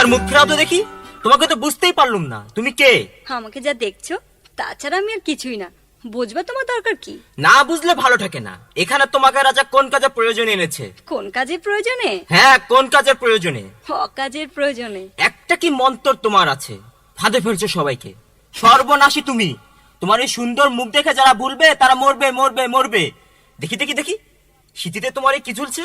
একবার মুখ ফেরাও তো দেখি। তোমাকে তো বুঝতেই পারলুম না। তুমি কে? আমাকে যা দেখছ তাছাড়া আমি আর কিছুই না। বুঝবা তোমার দরকার কি? না বুঝলে ভালো থাকে না। এখানে তোমাকে রাজা কোন কাজে প্রয়োজন এনেছে? কোন কাজের প্রয়োজনে? হ্যাঁ কোন কাজের প্রয়োজনে? অকাজের প্রয়োজনে। একটা কি মন্তর তোমার আছে? ফাঁদে ফেলছো সবাইকে। সর্বনাশী তুমি। তোমার এই সুন্দর মুখ দেখে যারা বলবে তারা মরবে মরবে মরবে। দেখি দেখি দেখি। শীতিতে তোমার এই কি ঝুলছে?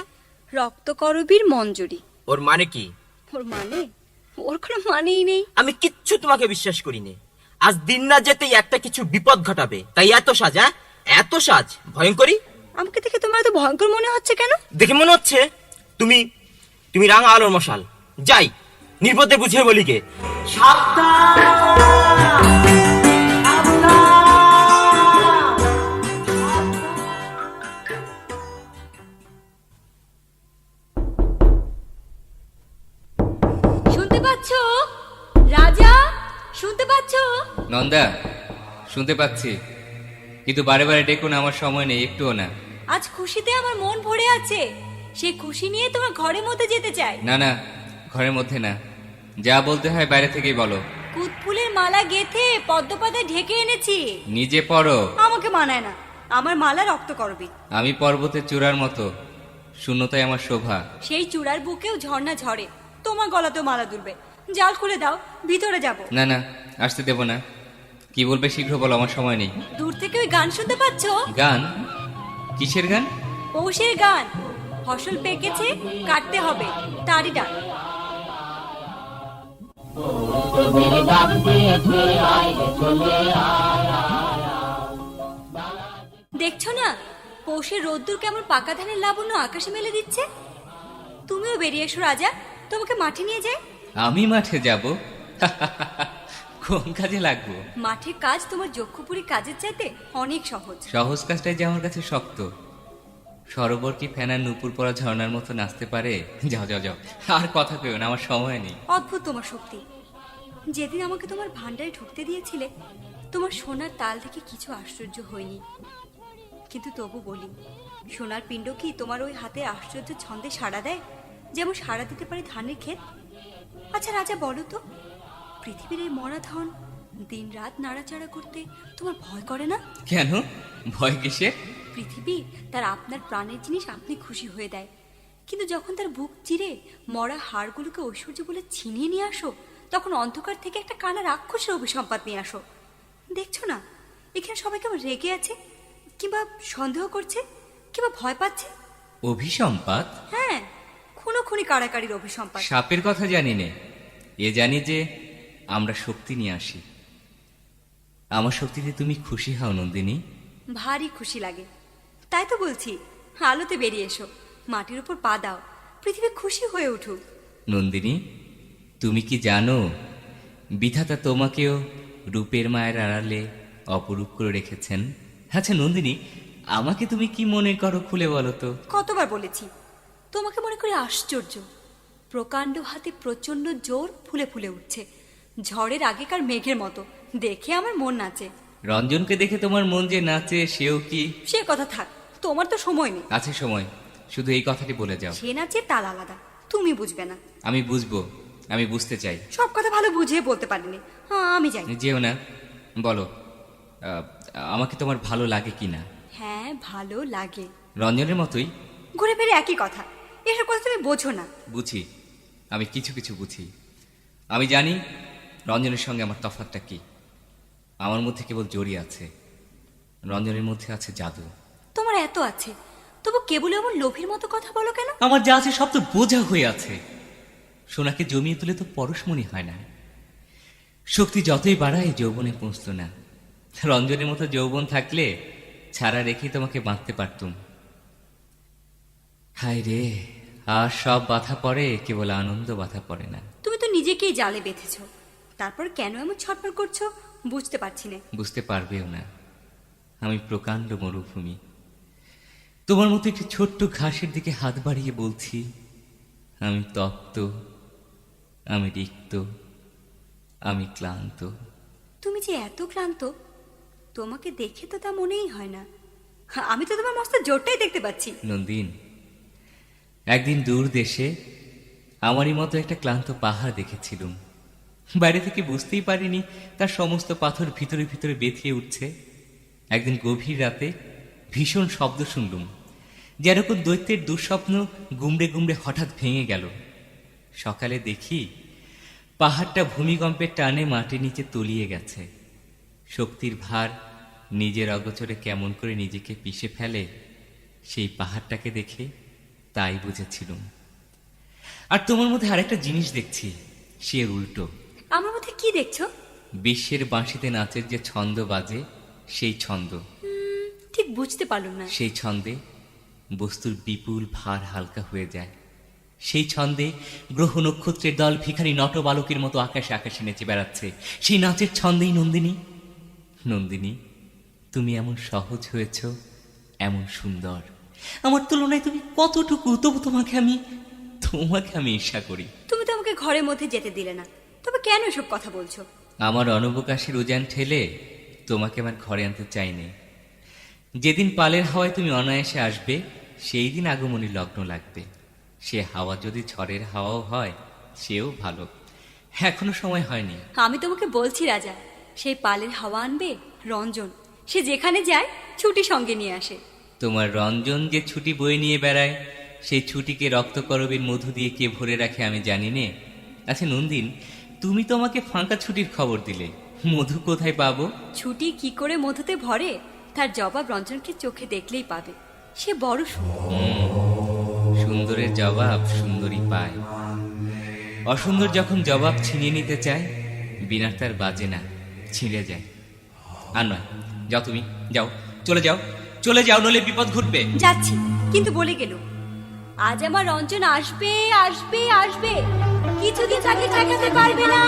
রক্ত করবীর মঞ্জুরি। ওর মানে কি? ওর মানে? ওর কোনো মানেই নেই। আমি কিচ্ছু তোমাকে বিশ্বাস করিনি। আজ দিন না যেতেই একটা কিছু বিপদ ঘটাবে। তাই এত সাজ হ্যাঁ এত সাজ ভয়ঙ্করী। আমাকে দেখে তোমার এত ভয়ঙ্কর মনে হচ্ছে কেন? দেখে মনে হচ্ছে তুমি তুমি রাঙা আলোর মশাল। যাই নির্বোধে বুঝিয়ে বলি গে। শুনতে পাচ্ছো? নন্দা শুনতে পাচ্ছি। কিন্তু বারে বারে ডেকুন আমার সময় নেই একটুও না। আজ খুশিতে আমার মন ভরে আছে। সেই খুশি নিয়ে তোমার ঘরের মধ্যে যেতে চাই। না না ঘরের মধ্যে না। যা বলতে হয় বাইরে থেকেই বলো। কুতফুলের মালা গেথে পদ্মপাতায় ঢেকে এনেছি। নিজে পড়ো আমাকে মানায় না। আমার মালা রক্ত করবি। আমি পর্বতের চূড়ার মতো। শূন্যতাই আমার শোভা। সেই চূড়ার বুকেও ঝর্ণা ঝরে। তোমার গলাতেও মালা দুলবে। জাল খুলে দাও ভিতরে যাব। না না আসতে দেব না। কি বলবে শীঘ্র বলো আমার সময় নেই। দূর থেকে ওই গান শুনতে পাচ্ছো? গান? কিসের গান? পৌষের গান। ফসল পেকেছে কাটতে হবে তারই ডাক। দেখছ না পৌষের রোদ্দুর কেমন পাকা ধানের লাবণ্য আকাশে মেলে দিচ্ছে? তুমিও বেরিয়ে এসো রাজা। তোমাকে মাঠে নিয়ে যাই। আমি মাঠে যাব? কোন কাজে লাগবো? মাঠে কাজ তোমার যক্ষপুরী কাজের চাইতে অনেক সহজ। সহজ কাজটাই যে আমার কাছে শক্ত। সরোবর কি ফেনার নুপুর পরা ঝর্ণার মতো নাচতে পারে? যাও যাও যাও। আর কথা কেউ না আমার সময় নেই। অদ্ভুত তোমার শক্তি। যেদিন আমাকে তোমার ভান্ডারে ঢুকতে দিয়েছিলে তোমার সোনার তাল থেকে কিছু আশ্চর্য হয়নি। কিন্তু তবু বলি সোনার পিণ্ড কি তোমার ওই হাতে আশ্চর্য ছন্দে সাড়া দেয়? যেমন সাড়া দিতে পারে ধানের ক্ষেত আচ্ছা রাজা বলো তো পৃথিবীর এই মরা ধন দিন রাত নাড়াচাড়া করতে তোমার ভয় করে না? কেন? ভয় কিসে পৃথিবী তার আপনার প্রাণের জিনিস আপনি খুশি হয়ে দেয়। কিন্তু যখন তার বুক চিরে মরা হাড়গুলোকে ঐশ্বর্য বলে ছিনিয়ে নিয়ে আসো তখন অন্ধকার থেকে একটা কানা রাক্ষসের অভিসম্পাদ নিয়ে আসো। দেখছ না? এখানে সবাই কেমন রেগে আছে কিংবা সন্দেহ করছে কিংবা ভয় পাচ্ছে? অভিসম্পাত? হ্যাঁ। খুনি কাড়াকাড়ির অভিসম্পাদ সাপের কথা জানি নে। এ জানি যে আমরা শক্তি নিয়ে আসি। আমার শক্তিতে তুমি খুশি হও নন্দিনী। ভারী খুশি লাগে। তাই তো বলছি আলোতে বেরিয়ে এসো। মাটির উপর পা দাও। পৃথিবী খুশি হয়ে উঠুক। নন্দিনী তুমি কি জানো বিধাতা তোমাকেও রূপের মায়ের আড়ালে অপরূপ করে রেখেছেন? আচ্ছা নন্দিনী আমাকে তুমি কি মনে করো খুলে বলো তো? কতবার বলেছি তোমাকে মনে করি আশ্চর্য। প্রকাণ্ড হাতে প্রচণ্ড জোর ফুলে ফুলে উঠছে। ঝড়ের আগেকার মেঘের মতো। দেখে আমার মন নাচে। রঞ্জনকে দেখে তোমার মন যে নাচে সেও কি? সে কথা থাক তোমার তো সময় নেই। আছে সময়। শুধু এই কথাটি বলে যাও। সে নাচে তাল আলাদা। তুমি বুঝবে না। আমি বুঝব। আমি বুঝতে চাই। সব কথা ভালো বুঝিয়ে বলতে পারিনি। হ্যাঁ আমি যাই। যেও না। বলো আমাকে তোমার ভালো লাগে কি না? হ্যাঁ ভালো লাগে। রঞ্জনের মতোই। ঘুরে ফিরে একই কথা। এসব কথা তুমি বোঝো না। বুঝি। আমি কিছু কিছু বুঝি। আমি জানি রঞ্জনের সঙ্গে আমার তফাৎটা কি। আমার মধ্যে কেবল জড়ি আছে। রঞ্জনের মধ্যে আছে জাদু। তোমার এত আছে। তবু কেবল এমন লোভীর মতো কথা বলো কেন? আমার যা আছে সব তো বোঝা হয়ে আছে। সোনাকে জমিয়ে তুলে তো পরশমণি হয় না। শক্তি যতই বাড়ায় যৌবনে পৌঁছল না। রঞ্জনের মতো যৌবন থাকলে ছাড়া রেখে তোমাকে বাঁধতে পারতুম। হায় রে। আর সব বাধা পড়ে কেবল আনন্দ বাধা পড়ে না। তুমি তো নিজেকেই জালে বেঁধেছ। তারপর কেন এমন ছটফট করছ? বুঝতে পারছি না। বুঝতে পারবেও না। আমি প্রকাণ্ড মরুভূমি। তোমার মতো একটি ছোট্ট ঘাসের দিকে হাত বাড়িয়ে বলছি আমি তপ্ত আমি রিক্ত আমি ক্লান্ত। তুমি যে এত ক্লান্ত তোমাকে দেখে তো তা মনেই হয় না। আমি তো তোমার মস্ত জোরটাই দেখতে পাচ্ছি। নন্দিন একদিন দূর দেশে আমারই মতো একটা ক্লান্ত পাহাড় দেখেছিলুম। বাইরে থেকে বুঝতেই পারিনি তার সমস্ত পাথর ভিতরে ভিতরে বেঁধিয়ে উঠছে। একদিন গভীর রাতে ভীষণ শব্দ শুনলুম, যেরকম দৈত্যের দুঃস্বপ্ন গুমড়ে গুমড়ে হঠাৎ ভেঙে গেল। সকালে দেখি পাহাড়টা ভূমিকম্পের টানে মাটির নিচে তলিয়ে গেছে। শক্তির ভার নিজের অগোচরে কেমন করে নিজেকে পিষে ফেলে সেই পাহাড়টাকে দেখে তাই বুঝেছিলুম। আর তোমার মধ্যে আরেকটা জিনিস দেখছি সে উল্টো। আমার মধ্যে কি দেখছ? বিশ্বের বাঁশিতে নাচের যে ছন্দ বাজে সেই ছন্দ। ঠিক বুঝতে পারলাম না। সেই ছন্দে বস্তুর বিপুল ভার হালকা হয়ে যায়। সেই ছন্দে গ্রহ নক্ষত্রের দল ভিখারি নট বালকের মতো আকাশে আকাশে নেচে বেড়াচ্ছে। সেই নাচের ছন্দেই নন্দিনী। নন্দিনী তুমি এমন সহজ হয়েছ এমন সুন্দর। আমার তুলনায় তুমি কতটুকু তবু তোমাকে আমি তোমাকে আমি ঈর্ষা করি। তুমি তো আমাকে ঘরের মধ্যে যেতে দিলে না। তবে কেন এসব কথা বলছো? আমার অনবকাশের উজান ঠেলে তোমাকে আমার ঘরে আনতে চাইনি। যেদিন পালের হাওয়ায় তুমি অনায়াসে আসবে সেই দিন আগমনী লগ্ন লাগবে। সে হাওয়া যদি ঝড়ের হাওয়াও হয় সেও ভালো। এখনও সময় হয়নি। আমি তোমাকে বলছি রাজা সেই পালের হাওয়া আনবে রঞ্জন সে যেখানে যায় ছুটি সঙ্গে নিয়ে আসে। তোমার রঞ্জন যে ছুটি বয়ে নিয়ে বেড়ায় সেই ছুটিকে রক্তকরবের মধু দিয়ে কে ভরে রাখে আমি জানি নে। আচ্ছা নন্দিন তুমি তো আমাকে ফাঁকা ছুটির খবর দিলে। মধু কোথায় পাবো? ছুটি কি করে মধুতে ভরে? তার জবাব রঞ্জনকে চোখে দেখলেই পাবে। সে বড় সুন্দর। সুন্দরের জবাব সুন্দরী পায়। অসুন্দর যখন জবাব ছিনিয়ে নিতে চায় বিনার তার বাজে না ছিঁড়ে যায়। আর নয় যাও তুমি যাও চলে যাও। চলে যাও নলে বিপদ ঘটবে। যাচ্ছি, কিন্তু বলে গেল, আজ আমার রঞ্জন আসবে আসবে আসবে। কিছুদিন তাকে ঠেকাতে পারবে না।